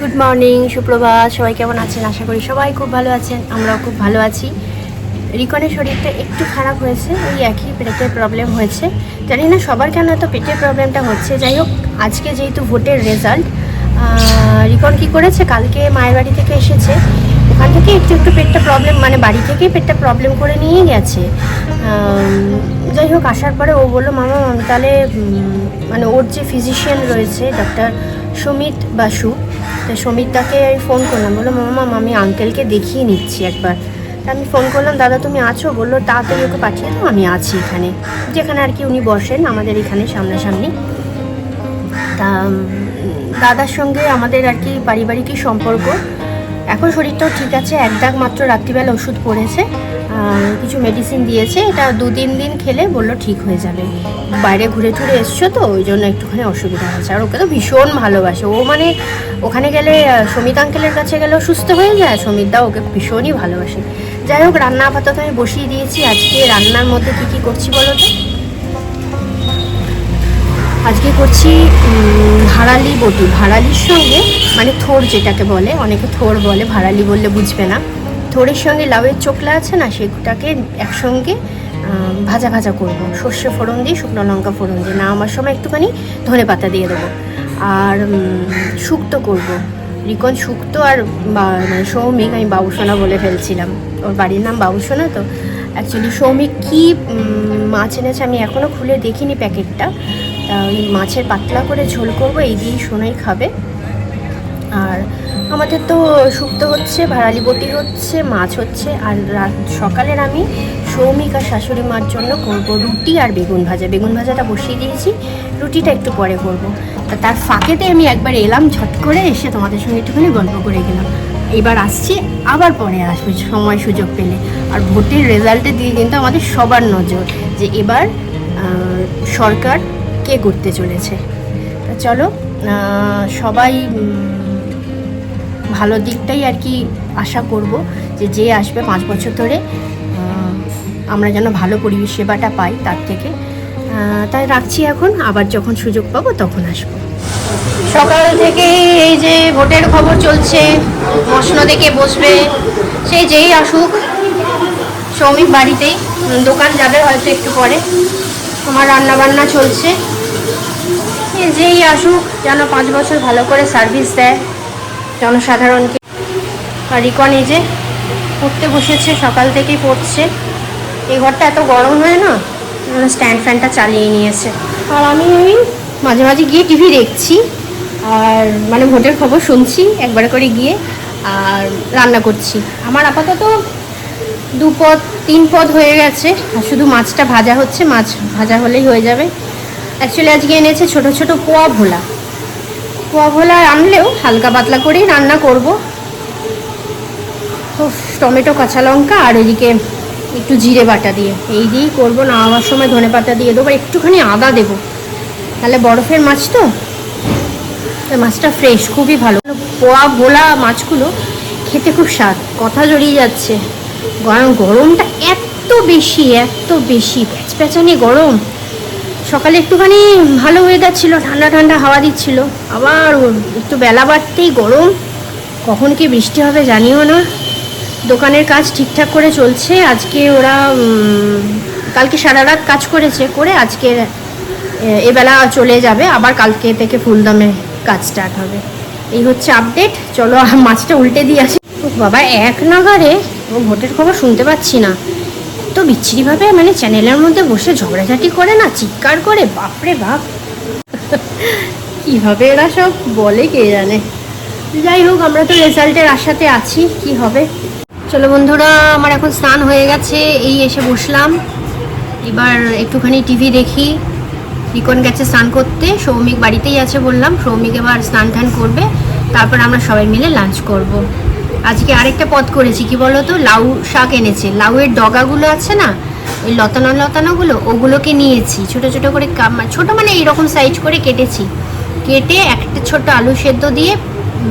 Good morning সুপ্রভাত। সবাই কেমন আছেন? আশা করি সবাই খুব ভালো আছেন। আমরাও খুব ভালো আছি। রিকনের শরীরটা একটু খারাপ হয়েছে, ওই একই পেটের প্রবলেম হয়েছে। জানি না সবার কেন এত পেটের প্রবলেমটা হচ্ছে। যাই হোক, আজকে যেহেতু ভোটের রেজাল্ট রিকন কি করেছে? কালকে মায়ের বাড়ি থেকে এসেছে। ওখান থেকে একটু একটু পেটটা প্রবলেম মানে বাড়ি থেকেই পেটটা প্রবলেম করে নিয়ে গেছে। যাই হোক, আসার পরে ও বলল, মামা, তাহলে মানে ওর যে ফিজিশিয়ান রয়েছে ডক্টর সুমিত বাসু। তো সুমিতদাকে আমি ফোন করলাম। বলল, মামা, আমি আঙ্কেলকে দেখিয়ে নিচ্ছি একবার। তা আমি ফোন করলাম, দাদা, তুমি আছো? বলল, তাড়াতাড়ি ওকে পাঠিয়ে দাও, আমি আছি এখানে। যেখানে আর কি উনি বসেন, আমাদের এখানে সামনাসামনি। তা দাদার সঙ্গে আমাদের আর কি পারিবারিকই সম্পর্ক। এখন শরীরটাও ঠিক আছে, এক দাগ মাত্র রাত্রিবেলা ওষুধ পড়েছে। কিছু মেডিসিন দিয়েছে, এটা দু তিন দিন খেলে বলল ঠিক হয়ে যাবে। বাইরে ঘুরে টুরে এসছো তো, ওই জন্য একটুখানি অসুবিধা হয়েছে। আর ওকে তো ভীষণ ভালোবাসে। ও মানে ওখানে গেলে সমিত আঙ্কেলের কাছে গেলেও সুস্থ হয়ে যায় সমিতদা ওকে ভীষণই ভালোবাসে। যাই হোক, রান্না আপাতত আমি বসিয়ে দিয়েছি। আজকে রান্নার মধ্যে কী কী করছি বলো তো? আজকে করছি ভাড়ালি বটি। ভাড়ালির সঙ্গে মানে থোর যেটাকে বলে, অনেকে থোর বলে, ভাড়ালি বললে বুঝবে না। থোরের সঙ্গে লাউয়ের চোখলা আছে না, সেটাকে একসঙ্গে ভাজা ভাজা করব। সর্ষে ফোড়ন দিয়ে, শুকনো লঙ্কা ফোড়ন দিয়ে। না আমার সময় একটুখানি ধনে পাতা দিয়ে দেবো। আর শুক্তো করব। রিকন শুক্তো আর মানে সৌমিক, আমি বাবুসোনা বলে ফেলছিলাম। ওর বাড়ির নাম বাবুসোনা তো। অ্যাকচুয়ালি সৌমিক কী মাছ এনেছে আমি এখনও খুলে দেখিনি প্যাকেটটা। তা ওই মাছের পাতলা করে ঝোল করব, এই দিয়েই সোনাই খাবে। আর আমাদের তো শুক্তো হচ্ছে, ভাড়ালি বটি হচ্ছে, মাছ হচ্ছে, আর সকালের আমি সৌমিক আর শাশুড়ি মার জন্য করব রুটি আর বেগুন ভাজা। বেগুন ভাজাটা বসিয়ে দিয়েছি, রুটিটা একটু পরে করব। তা তার ফাঁকেতে আমি একবার এলাম, ঝট করে এসে তোমাদের সঙ্গে একটুখানি গল্প করে গেলাম। এবার আসছি, আবার পরে আসবে সময় সুযোগ পেলে। আর ভোটের রেজাল্টের দিকে কিন্তু আমাদের সবার নজর যে এবার সরকার কে করতে চলেছে। চলো সবাই ভালো দিকটাই আর কি আশা করব যে যে আসবে পাঁচ বছর ধরে আমরা যেন ভালো পরিবেশ সেবাটা পাই তার থেকে। তাই রাখছি এখন, আবার যখন সুযোগ পাবো তখন আসব। সকাল থেকে এই যে ভোটের খবর চলছে, মশন দেখে বসবে সেই যেই আসুক শ্রমিক বাড়িতেই, দোকান যাবে হয়তো একটু পরে। আমার রান্না বান্না চলছে যেই আসুক, যেন পাঁচ বছর ভালো করে সার্ভিস দেয়। জনসাধারণকে আর রিকন এই যে পড়তে বসেছে, সকাল থেকেই পড়ছে। এই ঘরটা এত গরম হয় না স্ট্যান্ড ফ্যানটা চালিয়ে নিয়েছে। আর আমি ওই মাঝে মাঝে গিয়ে টিভি দেখছি, আর মানে ভোটের খবর শুনছি, একবার করে গিয়ে, আর রান্না করছি। আমার আপাতত দু পদ, তিন পদ হয়ে গেছে, আর শুধু মাছটা ভাজা হচ্ছে, মাছ ভাজা হলেই হয়ে যাবে। অ্যাকচুয়ালি আজকে এনেছে ছোট ছোট পোয়া ভোলা। পোয়া ভোলা আনলেও হালকা পাতলা করেই রান্না করব। টমেটো, কাঁচা লঙ্কা আর ওইদিকে একটু জিরে বাটা দিয়ে। এই দিয়েই করব, না আমার সময় ধনে পাতা দিয়ে দেবো একটুখানি আদা দেবো। তাহলে বরফের মাছ তো? মাছটা ফ্রেশ খুবই ভালো। পোয়া ভোলা মাছগুলো খেতে খুব স্বাদ, কথা জড়িয়ে যাচ্ছে। গরম, গরমটা এত বেশি এত বেশি প্যাচপ্যাচানি গরম। সকালে একটুখানি ভালো ওয়েদার ছিল, ঠান্ডা ঠান্ডা হাওয়া দিচ্ছিল। আবার একটু বেলা বাড়তেই গরম। কখন কি বৃষ্টি হবে জানিও না। দোকানের কাজ ঠিকঠাক করে চলছে। আজকে ওরা কালকে সারা রাত কাজ করেছে করে আজকে এবেলা চলে যাবে। আবার কালকে থেকে ফুলদমে কাজ স্টার্ট হবে। এই হচ্ছে আপডেট চলো, মাছটা উল্টে দিয়ে আসি। বাবা, এক নাগারে ভোটের খবর শুনতে পাচ্ছি না। তো বিচ্ছিরিভাবে মানে চ্যানেলের মধ্যে বসে ঝগড়াঝাটি করে না, চিৎকার করে, বাপরে বাপ। কীভাবে এরা সব বলে কে জানে? যাই হোক, আমরা তো রেজাল্টের আশাতে আছি, কি হবে? চলো বন্ধুরা, আমার এখন স্নান হয়ে গেছে, এই এসে বসলাম। এবার একটুখানি টিভি দেখি। রিকন গেছে স্নান করতে, সৌমিক বাড়িতেই আছে বললাম, সৌমিক এবার স্নান টান করবে, তারপর আমরা সবাই মিলে লাঞ্চ করব। আজকে আরেকটা পদ করেছি, কি বলো তো লাউ শাক এনেছে। লাউয়ের ডগাগুলো আছে না? ওই লতানো লতানোগুলো, ওগুলোকে নিয়েছি। ছোট ছোট করে ছোট মানে এইরকম সাইজ করে কেটেছি। কেটে একটা ছোট আলু সেদ্ধ দিয়ে,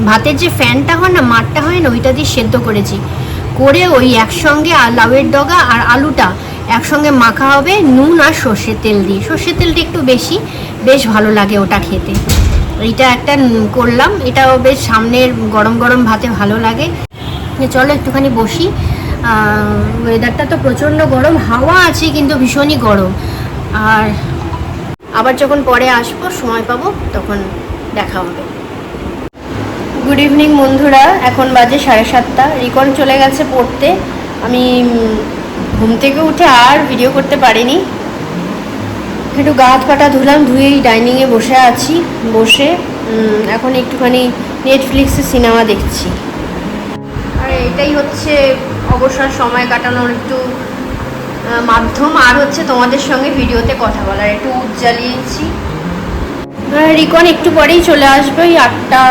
ভাতের যে ফ্যানটা হয় না, মাঠটা হয় না, ওইটা দিয়ে সেদ্ধ করেছি। করে ওই একসঙ্গে লাউয়ের ডগা আর আলুটা একসঙ্গে মাখা হবে নুন আর সর্ষের তেল দিয়ে। সর্ষের তেলটা একটু বেশি, বেশ ভালো লাগে ওটা খেতে। এইটা একটা করলাম। এটাও বেশ সামনের গরম গরম ভাতে ভালো লাগে। চলো একটুখানি বসি। ওয়েদারটা তো প্রচণ্ড গরম, হাওয়া আছে কিন্তু ভীষণই গরম। আর আবার যখন পরে আসব, সময় পাবো, তখন দেখা হবে। গুড ইভিনিং বন্ধুরা। এখন বাজে সাড়ে সাতটা। রিকন চলে গেছে পড়তে। আমি ঘুম থেকে উঠে আর ভিডিও করতে পারিনি। একটু গা পাটা ধুলাম, ধুয়েই ডাইনিংয়ে বসে আছি, বসে এখন একটুখানি নেটফ্লিক্সে সিনেমা দেখছি। আর এটাই হচ্ছে অবসর সময় কাটানোর একটু মাধ্যম, আর হচ্ছে তোমাদের সঙ্গে ভিডিওতে কথা বলার একটু উজ্জ্বালিয়েছি রিকন একটু পরেই চলে আসবে, ওই আটটা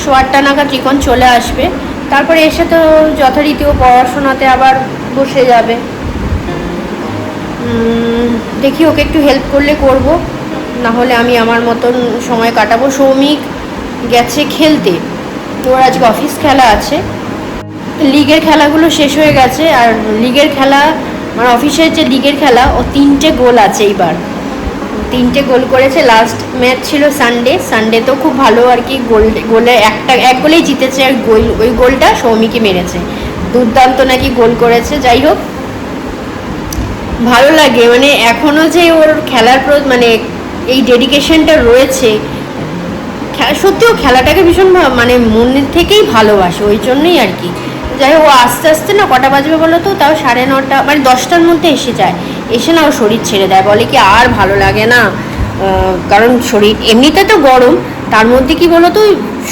শো আটটা নাগাদ রিকন চলে আসবে। তারপরে এসে তো যথারীতি ও পড়াশোনাতে আবার বসে যাবে। দেখি ওকে একটু হেল্প করলে করব। না হলে আমি আমার মতন সময় কাটাবো। সৌমিক গেছে খেলতে। ওর আজকে অফিস খেলা আছে। লিগের খেলাগুলো শেষ হয়ে গেছে। আর লিগের খেলা আমার অফিসের যে লিগের খেলা, ও তিনটে গোল আছে এইবার। তিনটে গোল করেছে। লাস্ট ম্যাচ ছিল সানডে সানডে তো খুব ভালো আর কি গোল, গোলে একটা, এক গোলেই জিতেছে আর গোল, ওই গোলটা সৌমিকে মেরেছে। দুর্দান্ত নাকি গোল করেছে। যাই হোক ভালো লাগে। মানে এখনও যে ওর খেলার মানে এই ডেডিকেশনটা রয়েছে সত্যিও খেলাটাকে ভীষণ মানে মনের থেকেই ভালোবাসে, ওই জন্যই আর কি। যাই হোক, ও আস্তে আস্তে না কটা বাজবে বলো তো? তাও সাড়ে নটা মানে দশটার মধ্যে এসে যায়। এসে না ও শরীর ছেড়ে দেয়। বলে কি আর ভালো লাগে না? কারণ শরীর, এমনিতে তো গরম, তার মধ্যে কি বলো তো,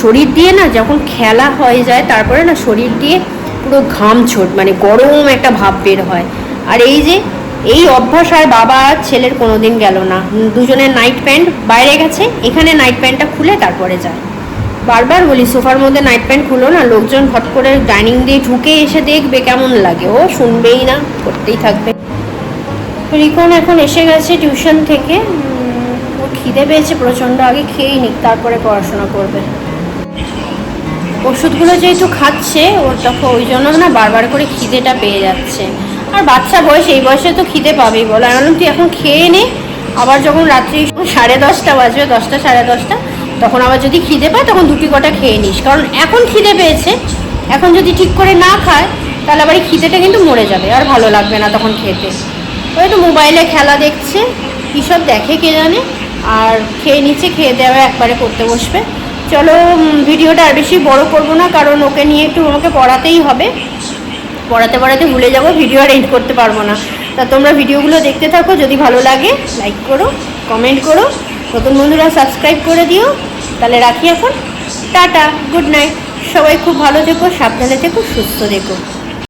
শরীর দিয়ে না যখন খেলা হয়ে যায়, তারপরে না শরীর দিয়ে পুরো ঘাম ছোট মানে গরম একটা ভাব বের হয়। আর এই যে এই অভ্যাস আর বাবা আর ছেলের কোনোদিন গেল না। দুজনের নাইট প্যান্ট বাইরে গেছে, এখানে নাইট প্যান্টটা খুলে তারপরে যায়। বারবার বলি, সোফার মধ্যে নাইট প্যান্ট খুলো না, লোকজন হট করে ডাইনিং দিয়ে ঢুকে এসে দেখবে কেমন লাগে। ও শুনবেই না, করতেই থাকবে। রিকন এখন এসে গেছে টিউশন থেকে। ও খিদে পেয়েছে, প্রচণ্ড আগে খেয়েই নিক, তারপরে পড়াশোনা করবে। ওষুধগুলো যেহেতু খাচ্ছে, ওর তখন ওই জন্য না বারবার করে খিদেটা পেয়ে যাচ্ছে। আর বাচ্চা বয়স, এই বয়সে তো খিদে পাবেই বলো। আমি বললাম তুই এখন খেয়ে নে। আবার যখন রাত্রি সাড়ে দশটা বাজবে, দশটা সাড়ে দশটা, তখন আবার যদি খিদে পায়, তখন দুটি কটা খেয়ে নিস। কারণ এখন খিদে পেয়েছে। এখন যদি ঠিক করে না খায়, তাহলে আবার এই খিদেটা কিন্তু মরে যাবে, আর ভালো লাগবে না তখন খেতে। ওই তো মোবাইলে খেলা দেখছে সব দেখে কে জানে। আর খেয়ে নিচ্ছে, খেয়ে দেওয়া একবারে করতে বসবে। চলো ভিডিওটা আর বেশি বড় করব না, কারণ ওকে নিয়ে একটু আমাকে পড়াতেই হবে। পড়াতে পড়াতে ভুলে যাব ভিডিও আর এন্ড করতে পারব না। তা তোমরা ভিডিওগুলো দেখতে থাকো, যদি ভালো লাগে লাইক করো কমেন্ট করো, নতুন বন্ধুরা সাবস্ক্রাইব করে দিও। তাহলে রাখি এখন। টাটা গুড নাইট সবাই খুব ভালো থেকো, সাবধানে থেকো, সুস্থ থেকো।